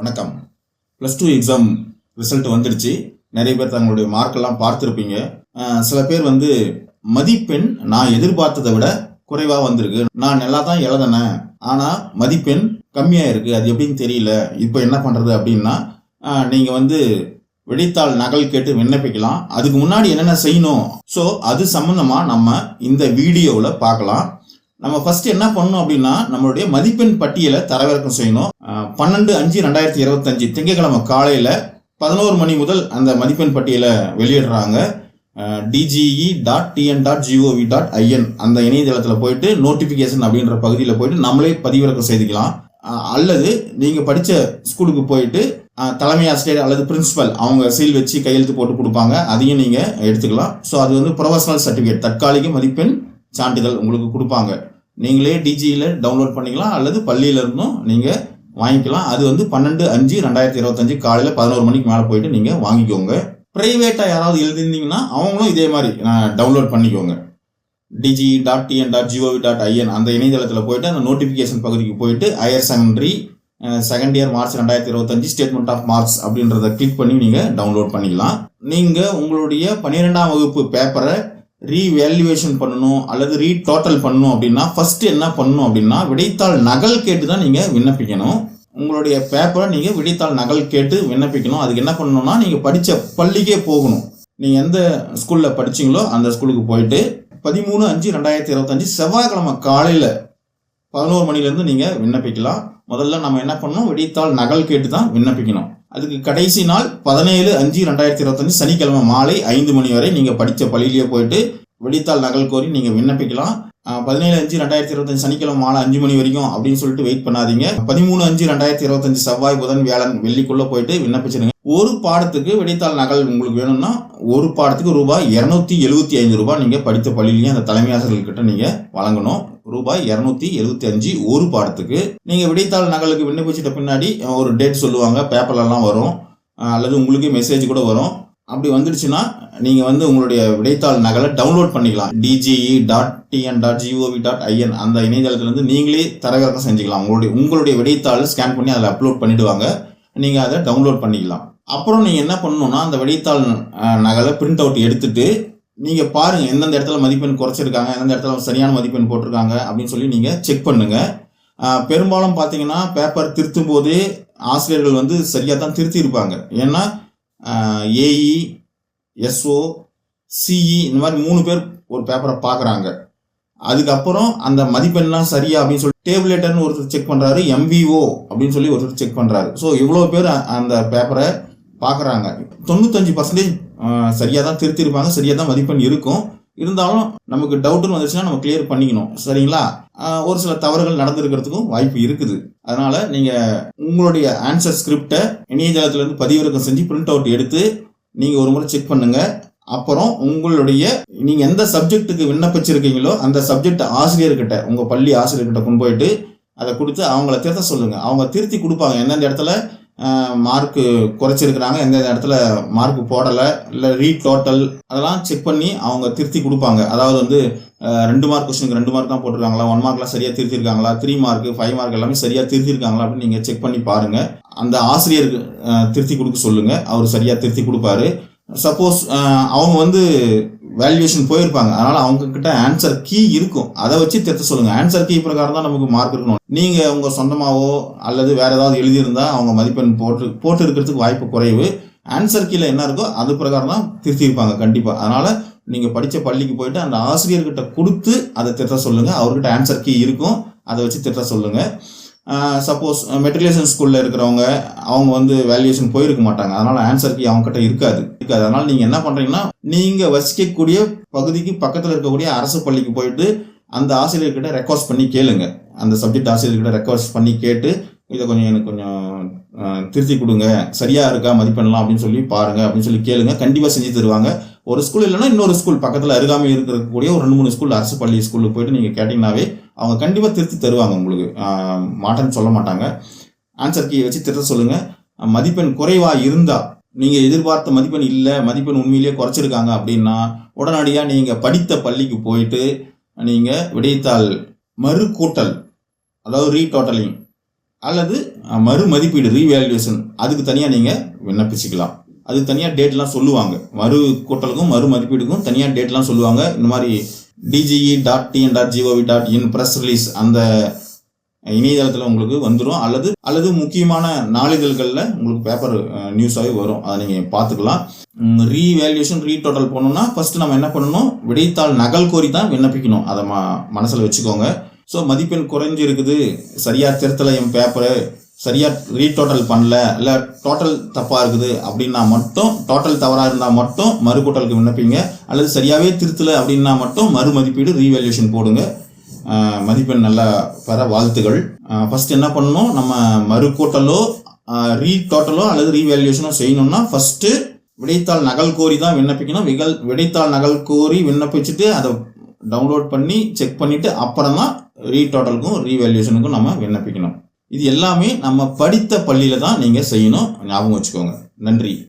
வணக்கம். Plus two exam result வந்துடுச்சு நிறைய பேர் தங்களுடைய மார்க்கெல்லாம் பார்த்துருப்பீங்க. சில பேர் வந்து மதிப்பெண் நான் எதிர்பார்த்ததை விட குறைவாக வந்திருக்கு. நான் நல்லா தான் எழுதினேன். ஆனால் மதிப்பெண் கம்மியாக இருக்குது அது எப்படின்னு தெரியல. இப்போ என்ன பண்ணுறது அப்படின்னா நீங்கள் வந்து விடைத்தாள் நகல் கேட்டு விண்ணப்பிக்கலாம். அதுக்கு முன்னாடி என்னென்ன செய்யணும்? ஸோ அது சம்மந்தமாக நம்ம இந்த வீடியோவில் பார்க்கலாம். நம்ம ஃபர்ஸ்ட் என்ன பண்ணணும் அப்படின்னா நம்மளுடைய மதிப்பெண் பட்டியலை தரவிறக்கம் செய்யணும். பன்னெண்டு அஞ்சு ரெண்டாயிரத்தி இருபத்தஞ்சு திங்கட்கிழமை காலையில் பதினோரு மணி முதல் அந்த மதிப்பெண் பட்டியலை வெளியிடுறாங்க. DGE dot TN dot GOV dot IN அந்த இணையதளத்தில் போயிட்டு நோட்டிஃபிகேஷன் அப்படின்ற பகுதியில் போயிட்டு நம்மளே பதிவிறக்கம் செய்துக்கலாம். அல்லது நீங்கள் படித்த ஸ்கூலுக்கு போயிட்டு தலைமை ஆசிரியர் அல்லது பிரின்சிபல் அவங்க சீல் வச்சு கையெழுத்து போட்டு கொடுப்பாங்க. அதையும் நீங்கள் எடுத்துக்கலாம். ஸோ அது வந்து ப்ரொஃபஷனல் சர்டிஃபிகேட் தற்காலிக மதிப்பெண் சான்றிதழ் உங்களுக்கு கொடுப்பாங்க. நீங்களே டிஜியில் டவுன்லோட் பண்ணிக்கலாம் அல்லது பள்ளியிலருந்தும் நீங்கள் வாங்கிக்கலாம். அது வந்து பன்னெண்டு அஞ்சு ரெண்டாயிரத்தி இருபத்தஞ்சு காலையில் பதினோரு மணிக்கு மேலே போயிட்டு நீங்கள் வாங்கிக்கோங்க. ப்ரைவேட்டாக யாராவது எழுதிருந்தீங்கன்னா அவங்களும் இதே மாதிரி நான் டவுன்லோட் பண்ணிக்கோங்க. DG dot TN dot GOV dot IN அந்த இணையதளத்தில் போயிட்டு அந்த நோட்டிஃபிகேஷன் பகுதிக்கு போயிட்டு higher secondary second year March ரெண்டாயிரத்தி இருபத்தஞ்சு ஸ்டேட்மெண்ட் ஆஃப் மார்க்ஸ் அப்படின்றத கிளிக் பண்ணி நீங்கள் டவுன்லோட் பண்ணிக்கலாம். நீங்கள் உங்களுடைய பன்னிரெண்டாம் வகுப்பு பேப்பரை ரீவேல்யூவேஷன் பண்ணணும் அல்லது ரீ டோட்டல் பண்ணணும் அப்படின்னா ஃபர்ஸ்ட் என்ன பண்ணணும் அப்படின்னா விடைத்தாள் நகல் கேட்டு தான் நீங்கள் விண்ணப்பிக்கணும். உங்களுடைய பேப்பரை நீங்கள் விடைத்தாள் நகல் கேட்டு விண்ணப்பிக்கணும். அதுக்கு என்ன பண்ணணும்னா நீங்கள் படித்த பள்ளிக்கே போகணும். நீங்கள் எந்த ஸ்கூலில் படிச்சிங்களோ அந்த ஸ்கூலுக்கு போயிட்டு பதிமூணு அஞ்சு ரெண்டாயிரத்தி இருபத்தஞ்சு செவ்வாய்க்கிழமை காலையில் பதினோரு மணிலேருந்து நீங்கள் விண்ணப்பிக்கலாம். முதல்ல நம்ம என்ன பண்ணணும்? விடைத்தாள் நகல் கேட்டு தான் விண்ணப்பிக்கணும். அதுக்கு கடைசி நாள் பதினேழு அஞ்சு ரெண்டாயிரத்தி இருபத்தஞ்சு சனிக்கிழமை மாலை ஐந்து மணி வரை நீங்கள் படித்த பள்ளியிலேயே போயிட்டு விடைத்தாள் நகல் கோரி நீங்கள் விண்ணப்பிக்கலாம். பதினேழு அஞ்சு ரெண்டாயிரத்தி இருபத்தஞ்சு சனிக்கிழமை மாலை அஞ்சு மணி வரைக்கும் அப்படின்னு சொல்லிட்டு வெயிட் பண்ணாதீங்க. பதிமூணு அஞ்சு ரெண்டாயிரத்தி இருபத்தஞ்சு செவ்வாய் புதன் வியாழன் வெள்ளிக்குள்ளே போயிட்டு விண்ணப்பிச்சிருங்க. ஒரு பாடத்துக்கு விடைத்தாள் நகல் உங்களுக்கு வேணும்னா ஒரு பாடத்துக்கு ரூபாய் இரநூத்தி எழுபத்தி ஐந்து ரூபாய் நீங்கள் படித்த பள்ளியிலேயே அந்த தலைமை ஆசிரியர்கிட்ட நீங்கள் வழங்கணும். ரூபாய் இரநூத்தி எழுபத்தி அஞ்சு ஒரு பாடத்துக்கு. நீங்கள் விடைத்தாள் நகலுக்கு விண்ணப்பிச்சிட்ட பின்னாடி ஒரு டேட் சொல்லுவாங்க பேப்பர்லலாம் வரும். அல்லது உங்களுக்கே மெசேஜ் கூட வரும். அப்படி வந்துடுச்சுன்னா நீங்கள் வந்து உங்களுடைய விடைத்தாள் நகலை டவுன்லோட் பண்ணிக்கலாம். DGE dot TN dot GOV dot IN அந்த இணையதளத்துலேருந்து நீங்களே தரவிறக்கம் செஞ்சுக்கலாம். உங்களுடைய உங்களுடைய விடைத்தாள் ஸ்கேன் பண்ணி அதில் அப்லோட் பண்ணிடுவாங்க. நீங்கள் அதை டவுன்லோட் பண்ணிக்கலாம். அப்புறம் நீங்கள் என்ன பண்ணணும்னா அந்த விடைத்தாள் நகலை பிரிண்ட் அவுட் எடுத்துட்டு நீங்கள் பாருங்கள் எந்தெந்த இடத்துல மதிப்பெண் குறைச்சிருக்காங்க எந்தெந்த இடத்துல சரியான மதிப்பெண் போட்டிருக்காங்க அப்படின்னு சொல்லி நீங்கள் செக் பண்ணுங்கள் பெரும்பாலும் பார்த்தீங்கன்னா பேப்பர் திருத்தும் போதே ஆசிரியர்கள் வந்து சரியாக தான் திருத்தியிருப்பாங்க. ஏன்னா ஏஇ எஸ்ஓ சிஇ இந்த மாதிரி மூணு பேர் ஒரு பேப்பரை பார்க்குறாங்க அதுக்கப்புறம் அந்த மதிப்பெண்லாம் சரியா அப்படின்னு சொல்லி டேபிளேட்டர்னு ஒருத்தர் செக் பண்ணுறாரு எம்விஓ அப்படின்னு சொல்லி ஒருத்தர் செக் பண்ணுறாரு ஸோ இவ்வளோ பேர் அந்த பேப்பரை பார்க்குறாங்க தொண்ணூத்தஞ்சு பர்சன்டேஜ் சரியாக தான் திருத்திருப்பாங்க சரியாக தான் மதிப்பெண் இருக்கும். இருந்தாலும் நமக்கு டவுட்டுன்னு வந்துச்சுன்னா நம்ம கிளியர் பண்ணிக்கணும். சரிங்களா? ஒரு சில தவறுகள் நடந்திருக்கிறதுக்கும் வாய்ப்பு இருக்குது. அதனால் நீங்கள் உங்களுடைய ஆன்சர் ஸ்கிரிப்டை இணையதளத்துலேருந்து பதிவிறக்கம் செஞ்சு பிரிண்ட் அவுட் எடுத்து நீங்கள் ஒரு முறை செக் பண்ணுங்கள் அப்புறம் உங்களுடைய நீங்கள் எந்த சப்ஜெக்ட்டுக்கு விண்ணப்பிச்சிருக்கீங்களோ அந்த சப்ஜெக்ட் ஆசிரியர்கிட்ட உங்கள் பள்ளி ஆசிரியர்கிட்ட கொண்டு போயிட்டு அதை கொடுத்து அவங்கள திருத்த சொல்லுங்கள் அவங்க திருத்தி கொடுப்பாங்க. எந்தெந்த இடத்துல? மார்க்கு குறைச்சிருக்கிறாங்க. எந்தெந்த இடத்துல மார்க் போடலை. இல்லை ரீ டோட்டல் அதெல்லாம் செக் பண்ணி அவங்க திருத்தி கொடுப்பாங்க. அதாவது வந்து ரெண்டு மார்க் கொஸ்டினுக்கு ரெண்டு மார்க் தான் போட்டிருக்காங்களா? ஒன் மார்க்லாம் சரியாக திருத்திருக்காங்களா? த்ரீ மார்க் ஃபைவ் மார்க் எல்லாமே சரியாக திருத்திருக்காங்களா? அப்படின்னு நீங்கள் செக் பண்ணி பாருங்கள் அந்த ஆசிரியருக்கு திருத்தி கொடுக்க சொல்லுங்கள் அவர் சரியாக திருத்தி கொடுப்பாரு. சப்போஸ் அவங்க வந்து வேல்யூவேஷன் போயிருப்பாங்க. அதனால அவங்க கிட்ட ஆன்சர் கீ இருக்கும். அதை வச்சு திருத்த சொல்லுங்க. ஆன்சர் கீ பிரகாரம் தான் நமக்கு மார்க் இருக்கணும். நீங்க உங்க சொந்தமாவோ அல்லது வேற ஏதாவது எழுதியிருந்தா அவங்க மதிப்பெண் போட்டு போட்டு இருக்கிறதுக்கு வாய்ப்பு குறைவு. ஆன்சர் கீழே என்ன இருக்கோ அது பிரகாரம் தான் திருத்தியிருப்பாங்க கண்டிப்பா. அதனால நீங்க படிச்ச பள்ளிக்கு போயிட்டு அந்த ஆசிரியர்கிட்ட கொடுத்து அதை திட்ட சொல்லுங்க. அவர்கிட்ட ஆன்சர் கீ இருக்கும். அதை வச்சு திட்ட சொல்லுங்க. சப்போஸ் மெட்ரிகுலேஷன் ஸ்கூலில் இருக்கிறவங்க அவங்க வந்து வேல்யூஷன் போயிருக்க மாட்டாங்க. அதனால் ஆன்சர் கீ அவங்க கிட்ட இருக்காது. இருக்காது. அதனால் நீங்கள் என்ன பண்ணுறீங்கன்னா நீங்கள் வசிக்கக்கூடிய பகுதிக்கு பக்கத்தில் இருக்கக்கூடிய அரசு பள்ளிக்கு போயிட்டு அந்த ஆசிரியர்கிட்ட ரெக்வஸ்ட் பண்ணி கேளுங்க. அந்த சப்ஜெக்ட் ஆசிரியர்கிட்ட ரெக்வஸ்ட் பண்ணி கேட்டு இதை கொஞ்சம் எனக்கு கொஞ்சம் திருத்தி கொடுங்க. சரியாக இருக்கா? மதிப்பெண்ணலாம் அப்படின்னு சொல்லி பாருங்கள் அப்படின்னு சொல்லி கேளுங்க. கண்டிப்பாக செஞ்சு தருவாங்க. ஒரு ஸ்கூல் இல்லைன்னா இன்னொரு ஸ்கூல் பக்கத்தில் அருகாமல் இருக்கக்கூடிய ஒரு ரெண்டு மூணு ஸ்கூல் அரசு பள்ளி ஸ்கூலுக்கு போயிட்டு நீங்கள் கேட்டிங்கனாவே அவங்க கண்டிப்பாக திருத்தி தருவாங்க உங்களுக்கு. மாட்டேன்னு சொல்ல மாட்டாங்க. ஆன்சர் கீயை வச்சு திருத்த சொல்லுங்கள் மதிப்பெண் குறைவாக இருந்தால் நீங்கள் எதிர்பார்த்த மதிப்பெண் இல்லை மதிப்பெண் உண்மையிலேயே குறைச்சிருக்காங்க அப்படின்னா உடனடியாக நீங்கள் படித்த பள்ளிக்கு போயிட்டு நீங்கள் விடைத்தாள் மறு கூட்டல் அதாவது ரீடோட்டலிங் அல்லது மறு மதிப்பீடு ரீவேல்யூஷன் அதுக்கு தனியாக நீங்கள் விண்ணப்பிச்சுக்கலாம். அதுக்கு தனியாக டேட்லாம் சொல்லுவாங்க. மறு கூட்டலுக்கும் மறு மதிப்பீடுக்கும் தனியாக டேட்லாம் சொல்லுவாங்க. இந்த மாதிரி DGE dot TN dot GOV dot in press release அந்த இணையதளத்தில் உங்களுக்கு வந்துடும் அல்லது அல்லது முக்கியமான நாளிதழ்களில் உங்களுக்கு பேப்பர் நியூஸாகவே வரும். அதை நீங்கள் பார்த்துக்கலாம். ரீவேல்யூஷன் ரீடோட்டல் பண்ணணும்னா ஃபஸ்ட்டு நம்ம என்ன பண்ணணும்? விடைத்தாள் நகல் கோரி தான் விண்ணப்பிக்கணும். அதை ம மனசில் வச்சுக்கோங்க. ஸோ மதிப்பெண் குறைஞ்சு இருக்குது சரியாக திருத்தலை என் பேப்பரு சரியாக ரீடோட்டல் பண்ணல இல்லை டோட்டல் தப்பாக இருக்குது அப்படின்னா மட்டும் டோட்டல் தவறாக இருந்தால் மட்டும் மறுகூட்டலுக்கு விண்ணப்பிங்க. அல்லது சரியாகவே திருத்தலை அப்படின்னா மட்டும் மறு மதிப்பீடு ரீவேல்யூஷன் போடுங்க மதிப்பெண் நல்லா பெற வாழ்த்துகள். ஃபஸ்ட் என்ன பண்ணணும்? நம்ம மறுகூட்டலோ ரீ டோட்டலோ அல்லது ரீவேல்யூஷனோ செய்யணும்னா ஃபஸ்ட்டு விடைத்தாள் நகல் கோரி தான் விண்ணப்பிக்கணும். விகல் விடைத்தாள் நகல் கோரி விண்ணப்பிச்சுட்டு அதை டவுன்லோட் பண்ணி செக் பண்ணிவிட்டு அப்புறம் தான் ரீ டோட்டலுக்கும் ரீவேல்யூஷனுக்கும் நம்ம விண்ணப்பிக்கணும். இது எல்லாமே நம்ம படித்த பள்ளியில் தான் நீங்கள் செய்யணும். ஞாபகம் வச்சுக்கோங்க. நன்றி.